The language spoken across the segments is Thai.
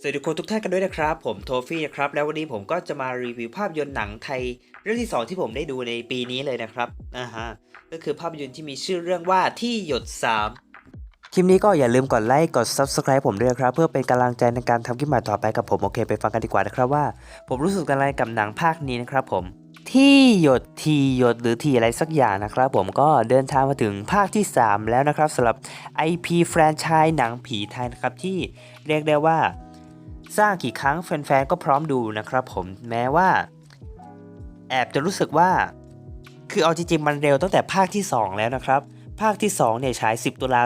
สวัสดีคนทุกท่านกันด้วยนะครับ ผมโทฟี่นะครับแล้ววันนี้ผมก็จะมารีวิวภาพยนตร์หนังไทย เรื่องที่ 2 ที่ผมได้ดูในปีนี้เลยนะครับอ่าฮะก็คือภาพยนตร์ที่มีชื่อเรื่องว่าที่หยด 3 คลิปนี้ก็อย่าลืมกดไลค์กด Subscribe ผมด้วยครับ เพื่อเป็นกำลังใจในการทำคลิปใหม่ต่อไปกับผมโอเคไปฟังกันดีกว่านะครับว่า ผมรู้สึกอะไรกับหนังภาคนี้นะครับผมที่หยดทีหยดหรือทีอะไรสักอย่างนะครับผมก็เดินทางมาถึงภาคที่ 3 แล้วนะครับสำหรับ IP แฟรนไชส์หนังผีไทยนะครับที่เรียกได้ว่า สร้างกี่ครั้งแฟนๆก็พร้อมดูนะครับผมแม้ว่า แอบจะรู้สึกว่า คือเอาจริงๆมันเร็วตั้งแต่ภาคที่ 2 แล้วนะครับ ภาคที่ 2 เนี่ยฉาย 10 ตุลา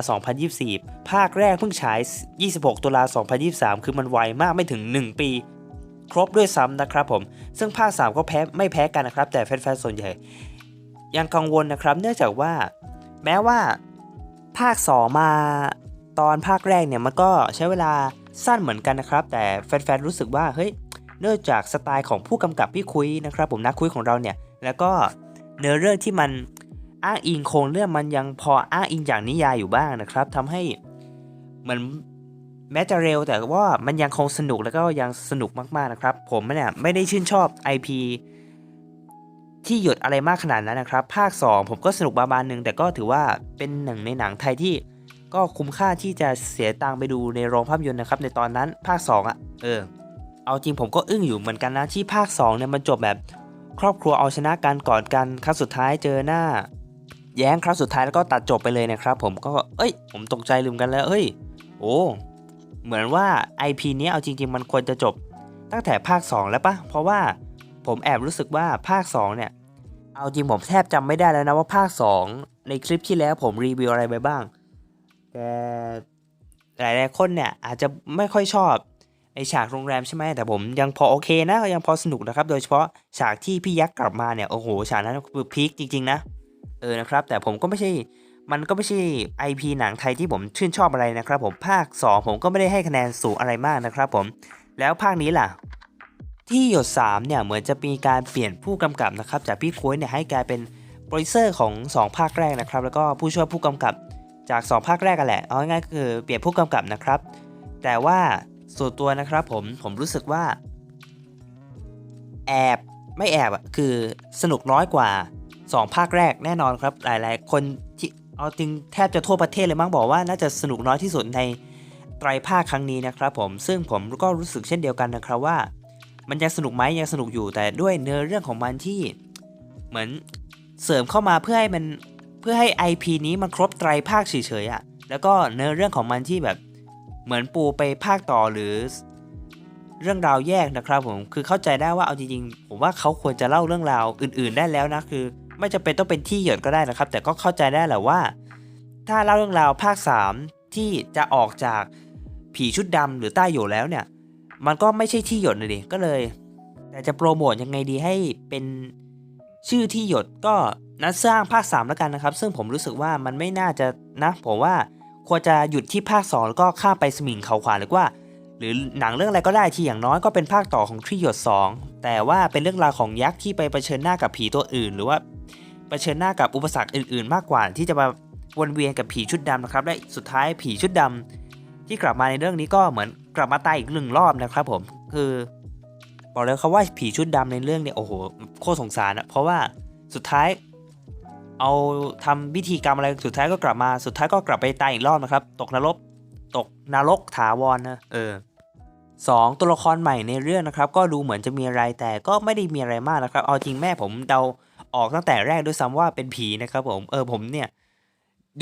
2024 ภาคแรกเพิ่งฉาย 26 ตุลา 2023 คือมันไวมากไม่ถึง 1 ปี ครบด้วยซ้ำนะครับผม ซึ่งภาค 3 ก็แพ้ไม่แพ้กันนะครับ แต่แฟนๆส่วนใหญ่ ยังกังวลนะครับ เนื่องจากว่า แม้ว่า ภาค 2 มา ตอนภาคแรกเนี่ยมันก็ใช้เวลาสั้นเหมือนกันนะครับ แต่แฟนๆรู้สึกว่าเฮ้ยเนื่องจากสไตล์ของผู้กำกับพี่คุยนะครับ ผมนักคุยของเราเนี่ย แล้วก็เนื้อเรื่องที่มันอ้างอิงโครงเรื่องมันยังพออ้างอิงจากนิยายอยู่บ้างนะครับทำให้เหมือนแม้จะเร็วแต่ว่ามันยังคงสนุกแล้วก็ยังสนุกมากๆนะครับ ผมเนี่ยไม่ได้ชื่นชอบ IP ที่หยดอะไรมากขนาดนั้นนะครับ ภาค 2 ผมก็สนุกประมาณนึงแต่ก็ถือว่าเป็นหนึ่งในหนังไทยที่ ก็คุ้มค่าที่จะเสียตังค์ไปดูในโรงภาพยนตร์นะครับ ในตอนนั้นภาค 2อะ เออ เอาจริงผมก็อึ้งอยู่เหมือนกันนะที่ภาค 2 เนี่ยมันจบแบบ ครอบครัวเอาชนะกันกอดกันครั้งสุดท้ายเจอหน้า แย้งครั้งสุดท้ายแล้วก็ตัดจบไปเลยนะครับ ผมก็เอ้ย ผมตกใจลืมกันแล้วเอ้ย โอ้เหมือนว่า IP เนี้ยเอาจริง ๆ มันควรจะจบ ตั้งแต่ภาค 2 แล้วปะเพราะว่าผมแอบรู้สึกว่าภาค 2 เนี่ย เอาจริงผมแทบจำไม่ได้แล้วนะว่าภาค 2 ในคลิปที่แล้วผมรีวิวอะไรไปบ้าง แต่หลายๆคนเนี่ยอาจจะไม่ค่อยชอบไอฉากโรงแรมใช่ไหมแต่ผมยังพอโอเคนะยังพอสนุกนะครับ โดยเฉพาะฉากที่พี่ยักษ์กลับมาเนี่ยโอ้โหฉากนั้นคือพีคจริงๆนะเออนะครับ แต่ผมก็ไม่ใช่มันก็ไม่ใช่ IP หนังไทยที่ผมชื่นชอบอะไรนะครับ ผมภาค 2 ผมก็ไม่ได้ให้คะแนนสูงอะไรมากนะครับ ผมแล้วภาคนี้ล่ะ ที่หยด3เนี่ยเหมือนจะมีการเปลี่ยนผู้กำกับนะครับจากพี่คุ้ยเนี่ยให้กลายเป็นโปรดิวเซอร์ของ 2 ภาคแรกนะครับแล้วก็ผู้ช่วยผู้กำกับ จาก 2 ภาคแรกกันแหละ เอาง่ายๆก็คือเปลี่ยนผู้กำกับนะครับ แต่ว่าส่วนตัวนะครับผมผมรู้สึกว่า แอบไม่แอบอะคือสนุกน้อยกว่า 2 ภาคแรกแน่นอนครับ หลายๆ คนที่เอาจริงแทบจะทั่วประเทศเลยมั้งบอกว่าน่าจะสนุกน้อยที่สุดในไตรภาคครั้งนี้นะครับผมซึ่งผมก็รู้สึกเช่นเดียวกันนะครับว่า มันยังสนุกไหมยังสนุกอยู่แต่ด้วยเนื้อเรื่องของมันที่เหมือนเสริมเข้ามาเพื่อให้มัน เพื่อให้ IP นี้มันครบไตรภาคเฉยๆอะ่ะแล้วก็เนื้อเรื่องของมันที่แบบเหมือนปูไปภาคต่อหรือเรื่องราวแยกนะครับผมคือเข้าใจได้ว่าเอาจริงๆผมว่าเขาควรจะเล่าเรื่องราวอื่น ๆ ได้แล้วนะคือ ไม่จำเป็นต้องเป็นที่หยดก็ได้นะครับ แต่ก็เข้าใจได้แหละว่า ถ้าเล่าเรื่องราวภาค 3 ที่จะออกจากผีชุดดำหรือใต้โหยแล้วเนี่ย มันก็ไม่ใช่ที่หยดเลยก็เลย แต่จะโปรโมทยังไงดีให้เป็น ชื่อที่หยดก็นัดสร้างภาค 3 แล้วกันนะครับ ซึ่งผมรู้สึกว่ามันไม่น่าจะนะผมว่าควรจะหยุดที่ภาค 2 แล้วก็ข้ามไปสมิงเขาขวานหรือว่า หรือหนังเรื่องอะไรก็ได้ที่อย่างน้อยก็เป็นภาคต่อของที่หยด 2 แต่ว่าเป็นเรื่องราวของยักษ์ที่ไปเผชิญหน้ากับผีตัวอื่น หรือว่าเผชิญหน้ากับอุปสรรคอื่น ๆ มากกว่าที่จะมาวนเวียนกับผีชุดดำนะครับและสุดท้ายผีชุดดำที่กลับมาในเรื่องนี้ก็เหมือนกลับมาตายอีกหนึ่งรอบนะครับผมคือ บอกเลยครับว่าผีชุดดำในเรื่องเนี่ยโอ้โหโคตรสงสารอะเพราะว่าสุดท้าย เอาทำพิธีกรรมอะไรสุดท้ายก็กลับมาสุดท้ายก็กลับไปตายอีกรอบนะครับ ตกนรกตกนรกถาวรนะเออสองตัวละครใหม่ในเรื่องนะครับ ก็ดูเหมือนจะมีอะไรแต่ก็ไม่ได้มีอะไรมากนะครับ เอาจริงแม่ผมเดาออกตั้งแต่แรกด้วยซ้ำว่าเป็นผีนะครับผมเออผมเนี่ย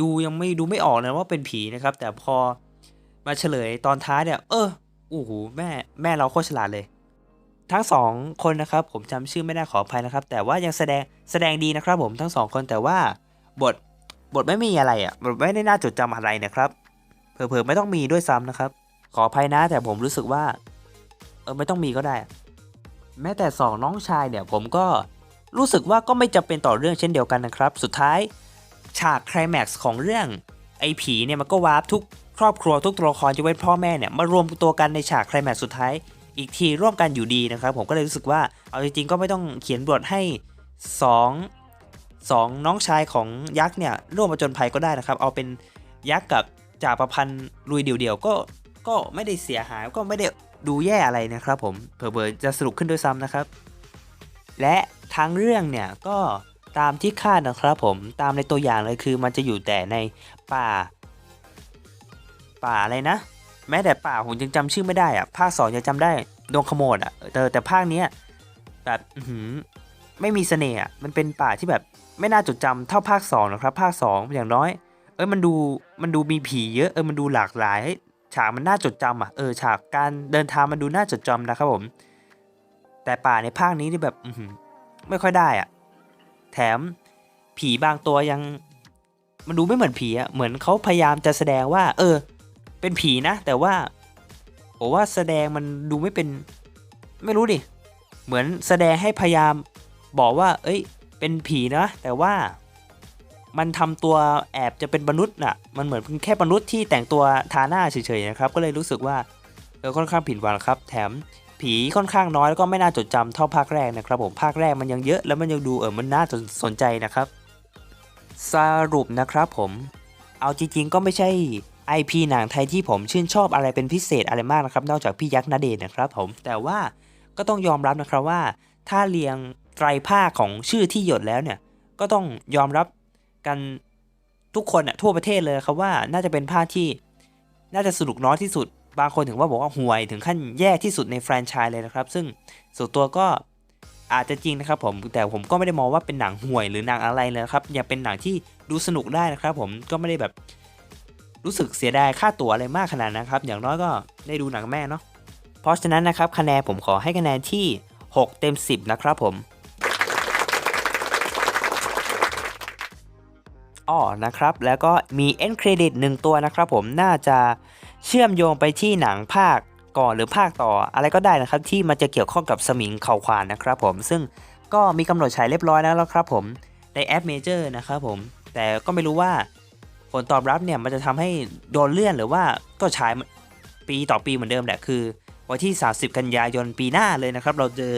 ดูยังไม่ดูไม่ออกเลยว่าเป็นผีนะครับ แต่พอมาเฉลยตอนท้ายเนี่ย เออโอ้โหแม่แม่เราโคตรฉลาดเลย ทั้งสองคนนะครับผมจำชื่อไม่ได้ขออภัยนะครับ แต่ว่ายังแสดงแสดงดีนะครับ ผมทั้งสองคนแต่ว่าบทบทไม่มีอะไรอะบทไม่ได้น่าจดจำอะไรนะครับเผลอๆไม่ต้องมีด้วยซ้ำนะครับ ขออภัยนะแต่ผมรู้สึกว่าเออไม่ต้องมีก็ได้ แม้แต่สองน้องชายเนี่ยผมก็รู้สึกว่าก็ไม่จำเป็นต่อเรื่องเช่นเดียวกันนะครับ สุดท้ายฉากคลแม็กซ์ของเรื่องไอ้ผีเนี่ยมันก็วาร์ปทุกครอบครัวทุกตัวละครจะเว้นพ่อแม่เนี่ยมารวมตัวกันในฉากคลแม็กซ์สุดท้าย อีกทีร่วมกันอยู่ดีนะครับ ผมก็เลยรู้สึกว่าเอาจริงๆก็ไม่ต้องเขียนบทให้สองสองน้องชายของยักษ์เนี่ยร่วมมาจนภัยก็ได้นะครับ เอาเป็นยักษ์กับจ่าประพันธ์ลุยเดี่ยวๆก็ก็ไม่ได้เสียหายก็ไม่ได้ดูแย่อะไรนะครับผมเผลอๆจะสนุกขึ้นด้วยซ้ำนะครับ และทั้งเรื่องเนี่ยก็ตามที่คาดนะครับผมตามในตัวอย่างเลยคือมันจะอยู่แต่ในป่า ป่าอะไรนะ แม้แต่ป่าผมยังจำชื่อไม่ได้อะภาคสองยังจำได้ดงขโมดอะแต่แต่ภาคเนี้ยแบบไม่มีเสน่ห์มันเป็นป่าที่แบบไม่น่าจดจำเท่าภาคสองนะครับ ภาคสองอย่างน้อย เอ้ยมันดูมันดูมีผีเยอะเออมันดูหลากหลายฉากมันน่าจดจำอะเออฉากการเดินทางมันดูน่าจดจำนะครับผม แต่ป่าในภาคนี้ที่แบบอืไม่ค่อยได้อะ แถมผีบางตัวยัง มันดูไม่เหมือนผีอะเหมือนเขาพยายามจะแสดงว่า เออ เป็นผีนะ แต่ว่าผมว่าแสดงมันดูไม่เป็น ไม่รู้ดิ เหมือนแสดงให้พยายามบอกว่า เอ้ย เป็นผีนะ แต่ว่ามันทำตัวแอบจะเป็นมนุษย์น่ะ มันเหมือนแค่มนุษย์ที่แต่งตัวทาหน้าเฉยๆนะครับ ก็เลยรู้สึกว่าเออค่อนข้างผิดหวังครับ แถมผีค่อนข้างน้อยแล้วก็ไม่น่าจดจำเท่าภาคแรกนะครับ ผมภาคแรกมันยังเยอะแล้วมันยังดูเออมันน่าสนใจนะครับ สรุปนะครับผม เอาจริงๆก็ไม่ใช่ IP หนังไทยที่ผมชื่นชอบอะไรเป็นพิเศษอะไรมากนะครับ นอกจากพี่ยักษ์นาเดชนนะครับผม แต่ว่าก็ต้องยอมรับนะครับว่า ถ้าเรียงไตรภาคของชื่อที่หยดแล้วเนี่ย ก็ต้องยอมรับกันทุกคนอะทั่วประเทศเลยครับว่าน่าจะเป็นภาคที่น่าจะสนุกน้อยที่สุด บางคนถึงว่าบอกว่าห่วยถึงขั้นแย่ที่สุดในแฟรนไชส์เลยนะครับ ซึ่งส่วนตัวก็อาจจะจริงนะครับผมแต่ผมก็ไม่ได้มองว่าเป็นหนังห่วยหรือหนังอะไรเลยนะครับยังเป็นหนังที่ดูสนุกได้นะครับ ผมก็ไม่ได้แบบ รู้สึกเสียดายค่าตั๋วอะไรมากขนาดนั้นครับ อย่างน้อยก็ได้ดูหนังแม่เนาะเพราะฉะนั้นนะครับคะแนนผมขอให้คะแนนที่ 6 เต็ม 10 นะครับผมอ๋อนะครับ แล้วก็มี end credit หนึ่งตัวนะครับผมน่าจะเชื่อมโยงไปที่หนังภาคก่อนหรือภาคต่ออะไรก็ได้นะครับ ที่มันจะเกี่ยวข้องกับสมิงเข่าควานนะครับผมซึ่งก็มีกำหนดฉายเรียบร้อยแล้วครับผมในแอปเมเจอร์นะครับผมแต่ก็ไม่รู้ว่า ผลตอบรับเนี่ยมันจะทำให้โดนเลื่อนหรือว่าก็ฉายปีต่อปีเหมือนเดิมแหละคือ วันที่ 30 กันยายนปีหน้าเลยนะครับ เราเจอ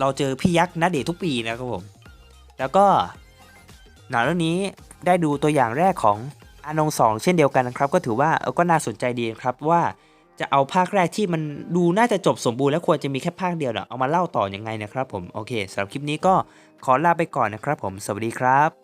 เราเจอพี่ยักษ์ณเดชน์ทุกปีนะครับผม แล้วก็หนังเรื่องนี้ได้ดูตัวอย่างแรกของอานงสองเช่นเดียวกันนะครับ ก็ถือว่าก็น่าสนใจดีครับว่าจะเอาภาคแรกที่มันดูน่าจะจบสมบูรณ์และควรจะมีแค่ภาคเดียวเน่ะเอามาเล่าต่ออยังไงนะครับผมโอเคสำหรับคลิปนี้ก็ขอลาไปก่อนนะครับผมสวัสดีครับ